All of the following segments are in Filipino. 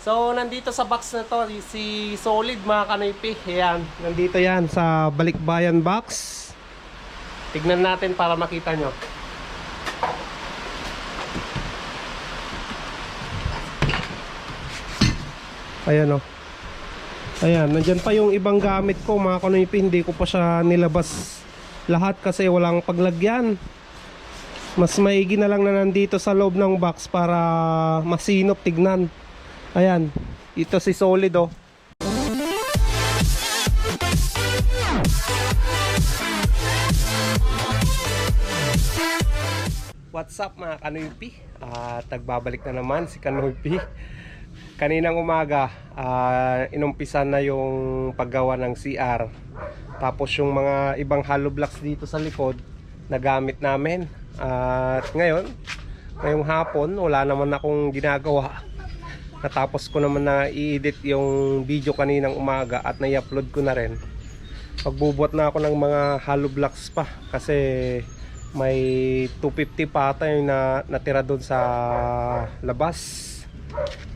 So, nandito sa box na to, si Solid mga kanipi. Ayan, nandito yan sa Balikbayan box. Tignan natin para makita nyo. Ayan o. Ayan, nandyan pa yung ibang gamit ko mga kanipi. Hindi ko pa siya nilabas lahat kasi walang paglagyan. Mas maigi na lang na nandito sa loob ng box para masinop tignan. Ayan, ito si Solid oh. What's up mga Kanoypi? At nagbabalik na naman si Kanoypi. Kaninang umaga, ah, inumpisan na yung paggawa ng CR. Tapos yung mga ibang hollow blocks dito sa likod, nagamit namin. At ngayon, ngayong hapon, wala naman akong ginagawa. Natapos ko naman na i-edit yung video kaninang umaga at na-upload ko na rin. Pagbubuhat na ako ng mga hollow blocks pa kasi may 250 pa ata yung na, natira doon sa labas.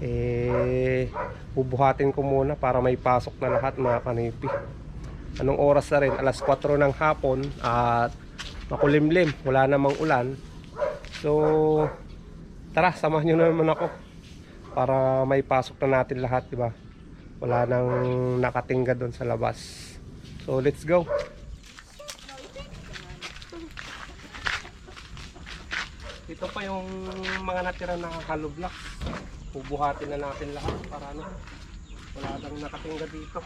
Eh, bubuhatin ko muna para may pasok na lahat mga kanipi. Anong oras na rin? Alas 4 ng hapon at makulimlim. Wala namang ulan. So, tara, samahan nyo na naman ako para may pasok na natin lahat, di ba? Wala nang nakatingga doon sa labas. So, let's go. Ito pa yung mga natira na hollow blocks. Bubuhatin na natin lahat para ano, wala nang nakatingga dito.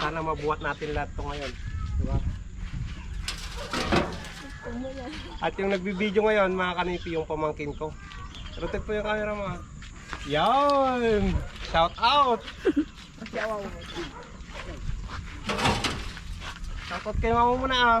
Sana mabuhat natin lahat to ngayon. Diba? At yung nagbibideo ngayon, mga kanipi, yung pamangkin ko. Rotate po yung camera mo. ah. Yan! Shout out! Shout out kay mama muna ah.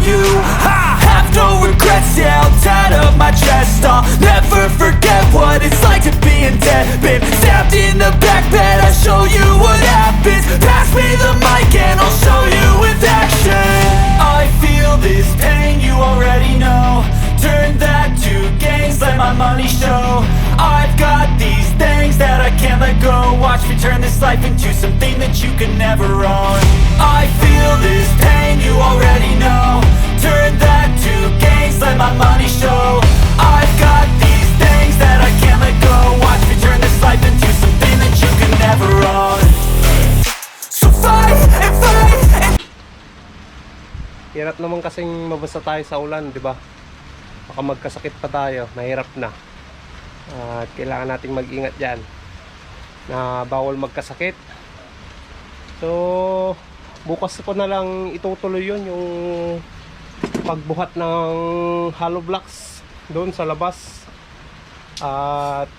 kasing mabasa tayo sa ulan, di ba? Baka magkasakit pa tayo, mahirap na. At kailangan nating mag-ingat dyan na bawal magkasakit. So, bukas ko na lang itutuloy yun yung pagbuhat ng hollow blocks doon sa labas. At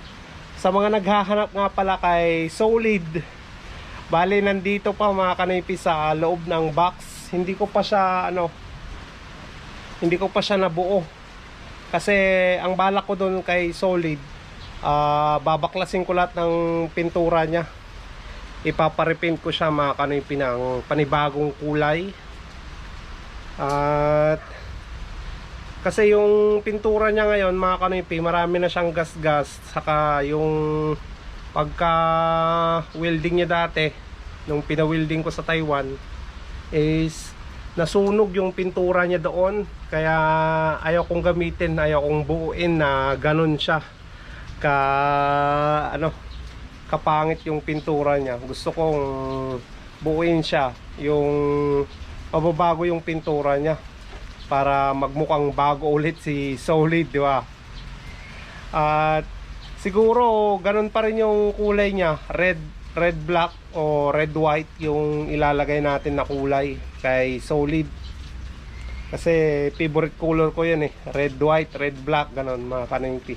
sa mga naghahanap nga pala kay Solid, bali nandito pa mga kanipi sa loob ng box. Hindi ko pa siya ano, hindi ko pa siya nabuo. Kasi ang balak ko doon kay Solid, ah babaklasin ko lahat ng pintura niya. Ipaparepint ko siya mga kanipi ng panibagong kulay. At kasi yung pintura niya ngayon mga kanipi, marami na siyang gas-gas. Saka yung pagka welding niya dati, nung pina-welding ko sa Taiwan, is nasunog yung pintura niya doon. Kaya ayaw kong gamitin, ayaw kong buuin na ganun siya. Ka, ano, kapangit yung pintura niya. Gusto kong buuin siya. Yung mababago yung pintura niya para magmukhang bago ulit si Solid, di ba? At siguro ganun pa rin yung kulay niya, red red black o red white yung ilalagay natin na kulay kay Solid. Kasi favorite color ko 'yan eh, red white, red black ganun mga kaningpi.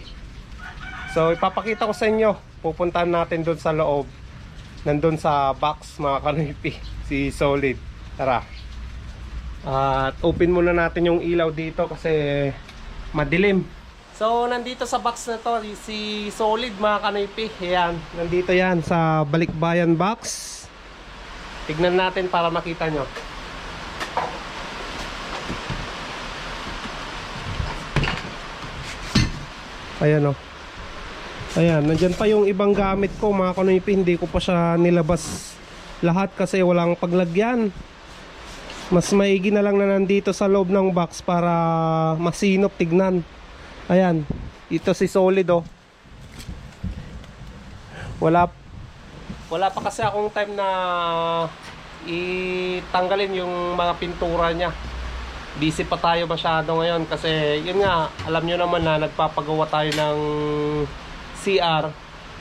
So ipapakita ko sa inyo. Pupuntahan natin doon sa loob. Nandun sa box mga kanipi. Si Solid. Tara. At open muna natin yung ilaw dito kasi madilim. So nandito sa box na to si Solid mga kanipi. Ayan, nandito yan sa balikbayan box. Tignan natin para makita nyo. Ayan o. Ayan, nandyan pa yung ibang gamit ko mga kanipi. Hindi ko pa siya nilabas lahat kasi walang paglagyan. Mas maigi na lang na nandito sa loob ng box para masinop tignan. Ayan, ito si Solid oh. Wala wala pa kasi akong time na itanggalin yung mga pintura niya. Busy pa tayo masyado ngayon kasi yun nga, alam nyo naman na nagpapagawa tayo ng CR.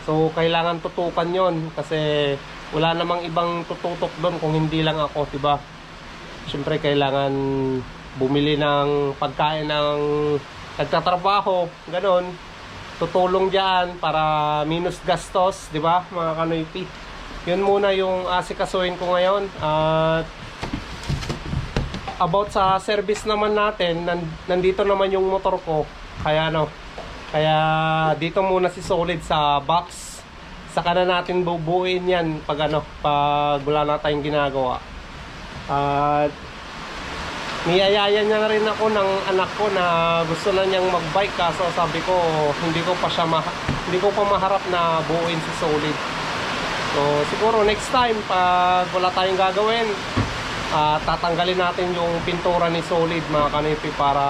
So kailangan tutukan yon kasi wala namang ibang tututok doon kung hindi lang ako, 'di ba? Siyempre kailangan bumili ng pagkain ng nagtatrabaho, ganon. Tutulong diyan para minus gastos, 'di ba? Mga kanoypi. Yun muna yung asikasuhin ko ngayon at about sa service naman natin, nan- nandito naman yung motor ko. Kaya ano, kaya dito muna si Solid sa box. Saka na natin bubuin yan pag ano, pag wala na tayong ginagawa. At niyayaya niya na rin ako ng anak ko na gusto na niyang magbike kaso sabi ko hindi ko pa siya hindi ko pa maharap na buuin si Solid. So siguro next time pag wala tayong gagawin, ah, tatanggalin natin yung pintura ni Solid mga kanipi para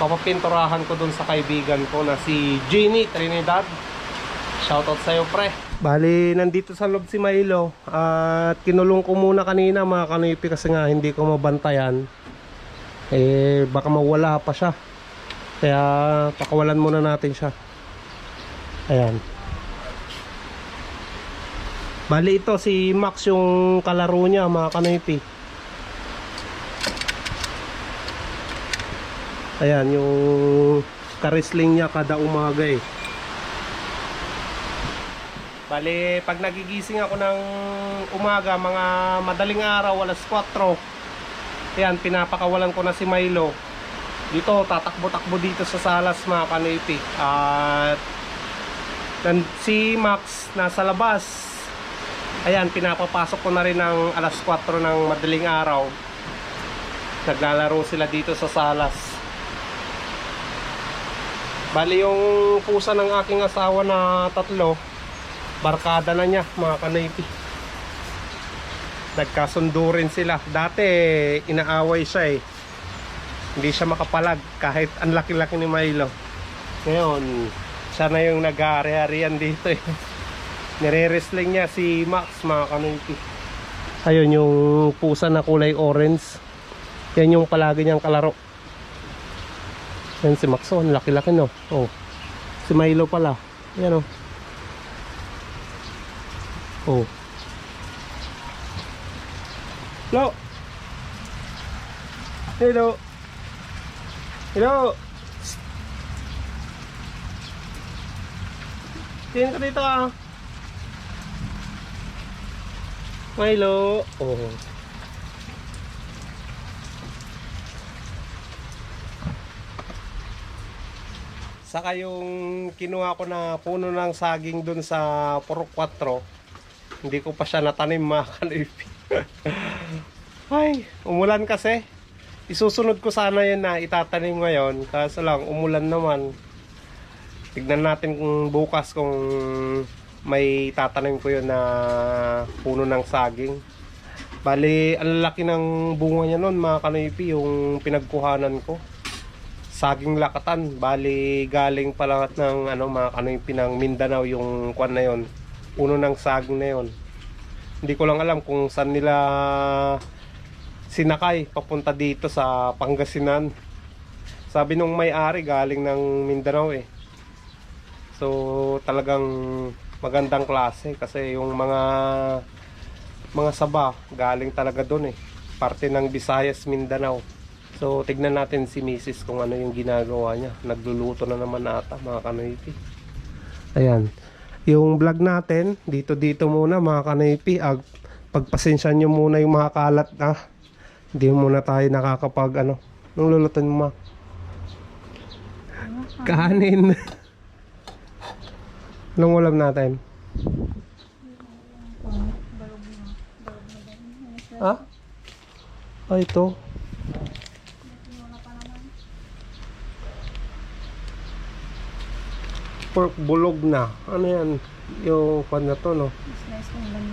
papapinturahan ko dun sa kaibigan ko na si Jeannie Trinidad. Shoutout sa'yo pre. Bali, nandito sa loob si Milo at kinulong ko muna kanina mga kanipi kasi nga hindi ko mabantayan. Eh, baka mawala pa siya. Kaya pakawalan muna natin siya. Ayan. Bali ito si Max yung kalaro niya mga kanipi. Ayan yung karisling niya kada umaga eh. Bali pag nagigising ako ng umaga mga madaling araw alas 4 Ayan pinapakawalan ko na si Milo Dito tatakbo-takbo dito sa salas mga kanipi At si Max nasa labas Ayan, pinapapasok ko na rin ng alas 4 ng madaling araw. Naglalaro sila dito sa salas. Bali yung pusa ng aking asawa na tatlo, barkada na niya mga kanaypi. Nagkasundo rin sila. Dati inaaway siya eh. Hindi siya makapalag kahit ang laki-laki ni Milo. Ngayon, siya na yung nag-aari-arian dito eh. Nire-wrestling niya si Max mga kanaypi. Ayun yung pusa na kulay orange. Yan yung palagi niyang kalaro. Yan si Max oh, laki-laki no. Oh. Si Milo pala. Yan oh. Oh. Hello. Hello. Hello. Tingin ka dito ah. Milo. Oh. Saka yung kinuha ko na puno ng saging dun sa Purok 4, hindi ko pa siya natanim mga kanipi. Ay, umulan kasi. Isusunod ko sana yun na itatanim ngayon. Kaso lang, umulan naman. Tignan natin kung bukas kung may tatanim ko yun na puno ng saging. Bali, ang laki ng bunga niya nun mga kanipi, yung pinagkuhanan ko saging lakatan bali galing pala ng ano mga ano yung Mindanao yung kwan na yon puno ng saging na yon hindi ko lang alam kung saan nila sinakay papunta dito sa Pangasinan sabi nung may-ari galing ng Mindanao eh so talagang magandang klase kasi yung mga mga saba galing talaga doon eh parte ng Visayas Mindanao So, tignan natin si Mrs. kung ano yung ginagawa niya. Nagluluto na naman ata, mga kanoypi. Ayan. Yung vlog natin, dito dito muna mga kanipi. Ag, pagpasensya nyo muna yung mga kalat na. Hindi muna tayo nakakapag ano. Nung lulutan mo ma. Kanin. Anong ulam natin? Ha? Ah, ito. Pork bulog na. Ano yan? Yung pan na to, no?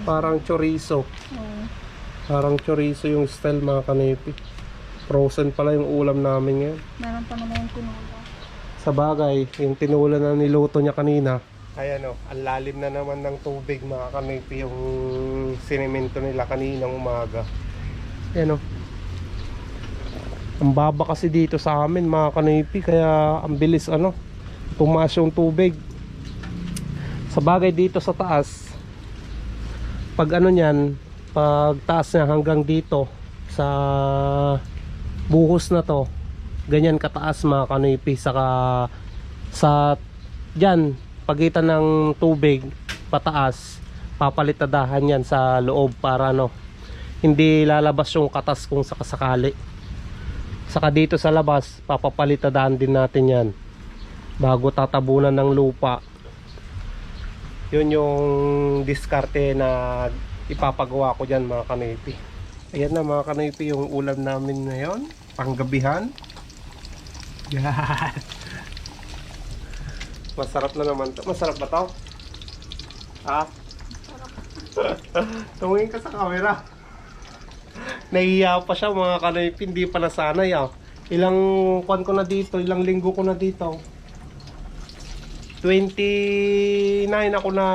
Parang chorizo. Oo. Parang chorizo yung style mga kanipi. Frozen pala yung ulam namin ngayon. Meron pa naman yung tinola. Sa bagay, yung tinula na niluto niya kanina. Ayan o, ang lalim na naman ng tubig mga kanipi yung sinemento nila kaninang umaga. Ayan o. Ang baba kasi dito sa amin mga kanipi kaya ang bilis ano, tumaas yung tubig. Sa bagay dito sa taas, pag ano niyan, pag taas niya hanggang dito sa buhos na to, ganyan kataas mga kanipi saka sa dyan pagitan ng tubig pataas papalitadahan yan sa loob para no hindi lalabas yung katas kung sakasakali saka dito sa labas papapalitadahan din natin yan bago tatabunan ng lupa. Yun yung diskarte na ipapagawa ko dyan mga kanipi ayan na mga kanipi yung ulam namin ngayon panggabihan. Masarap na naman to. Masarap ba to? ha? tumingin ka sa camera. Nahiya pa siya mga kanipi hindi pa nasanay ah ilang kwan ko na dito ilang linggo ko na dito 29 ako na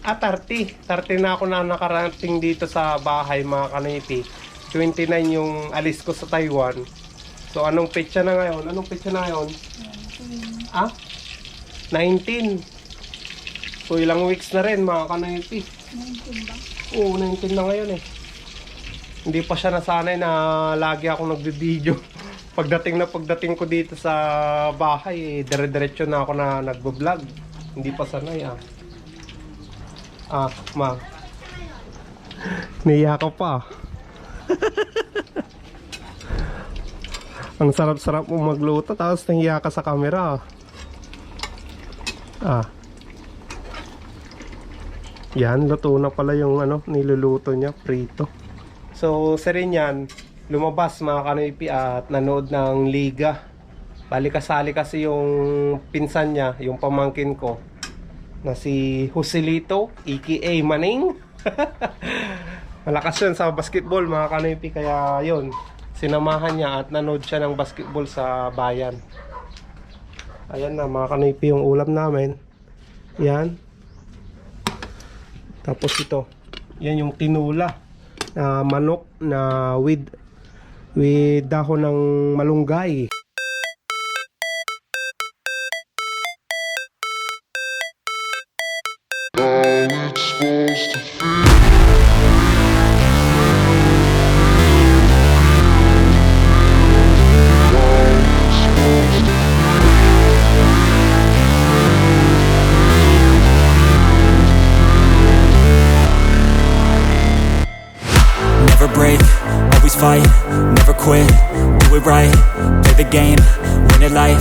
ah 30 30 na ako na nakarating dito sa bahay mga kanipi. 29 yung alis ko sa Taiwan. So anong petsa na ngayon? Anong petsa na ngayon? Ah? 19 so ilang weeks na rin mga kanipi. 19 ba? Oo, 19 na ngayon eh. Hindi pa siya nasanay na lagi ako nagbe-video. Pagdating na pagdating ko dito sa bahay, eh, dire-diretso na ako na nagbo-vlog. Hindi pa sanay ah. Ah, ma. Niya ka pa. Ang sarap-sarap mo magluto tapos nahiya ka sa camera. Ah. Yan, luto na pala yung ano, niluluto niya, prito. So, sa yan, lumabas mga kanipi at nanood ng liga. Bali kasali kasi yung pinsan niya, yung pamangkin ko, na si Joselito, aka Maning. Malakas yun sa basketball mga kanipi, kaya yun, sinamahan niya at nanood siya ng basketball sa bayan. Ayan na mga kanipi yung ulam namin. Yan. Tapos ito, yan yung tinula na manok na with with dahon ng malunggay. Never break, always fight, quit, do it right, play the game, win it life,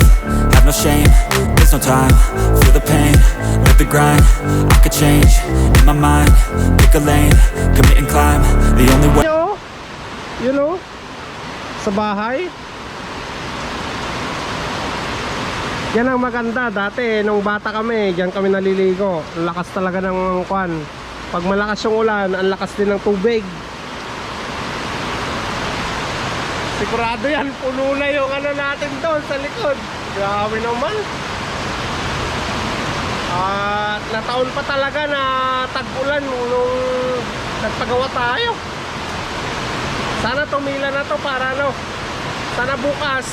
have no shame, there's no time, feel the pain, live the grind, I could change, in my mind, pick a lane, commit and climb, the only way Yo, you know, sa bahay. Yan ang maganda. Dati, nung bata kami, diyan kami naliligo. Lakas talaga ng kwan. Pag malakas yung ulan, ang lakas din ng tubig. Sigurado yan, puno na yung ano natin doon sa likod. Grabe naman. At nataon pa talaga na tag-ulan nung nagpagawa tayo. Sana tumila na to para ano. Sana bukas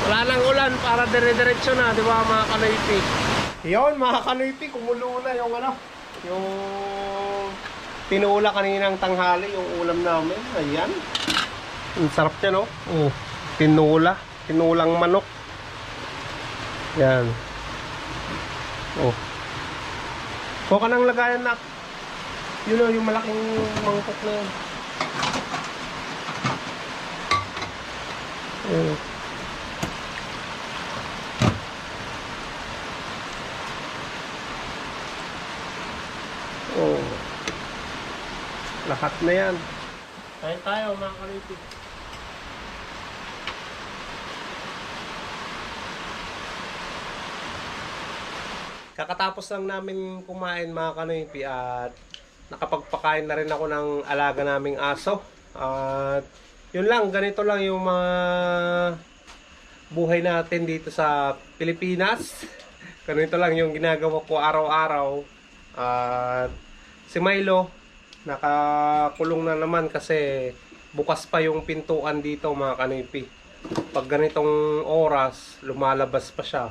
wala nang ulan para dire-diretso na, di ba mga kanoypi? Yun mga kanoypi, kumulo na yung ano, yung tinula kaninang tanghali, yung ulam namin. Ayan. Ang sarap niya, no? Oh, tinula. Tinulang manok. Yan. Oh. Kuha ka ng lagayan na. Yun o, yung malaking mangkok na yun. Oh. Lahat na yan. Kain tayo mga kalipig. Kakatapos lang namin kumain mga kanipi at nakapagpakain na rin ako ng alaga naming aso. At yun lang, ganito lang yung mga buhay natin dito sa Pilipinas. Ganito lang yung ginagawa ko araw-araw. At si Milo, nakakulong na naman kasi bukas pa yung pintuan dito mga kanipi. Pag ganitong oras, lumalabas pa siya.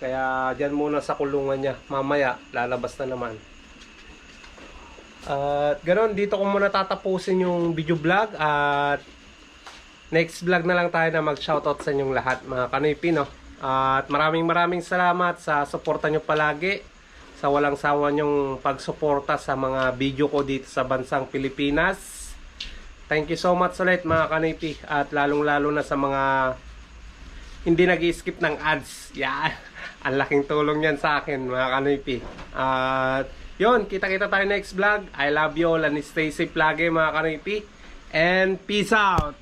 Kaya dyan muna sa kulungan niya. Mamaya, lalabas na naman. At ganoon, dito ko muna tatapusin yung video vlog. At next vlog na lang tayo na mag-shoutout sa inyong lahat mga kanipi, no? At maraming maraming salamat sa suporta nyo palagi. Sa walang sawa nyong pagsuporta sa mga video ko dito sa bansang Pilipinas. Thank you so much ulit mga kanipi. At lalong lalo na sa mga hindi nag skip ng ads. Yan. Ang laking tulong yan sa akin, mga kanipi. At yun, kita-kita tayo next vlog. I love you all and stay safe lagi, mga kanipi. And peace out!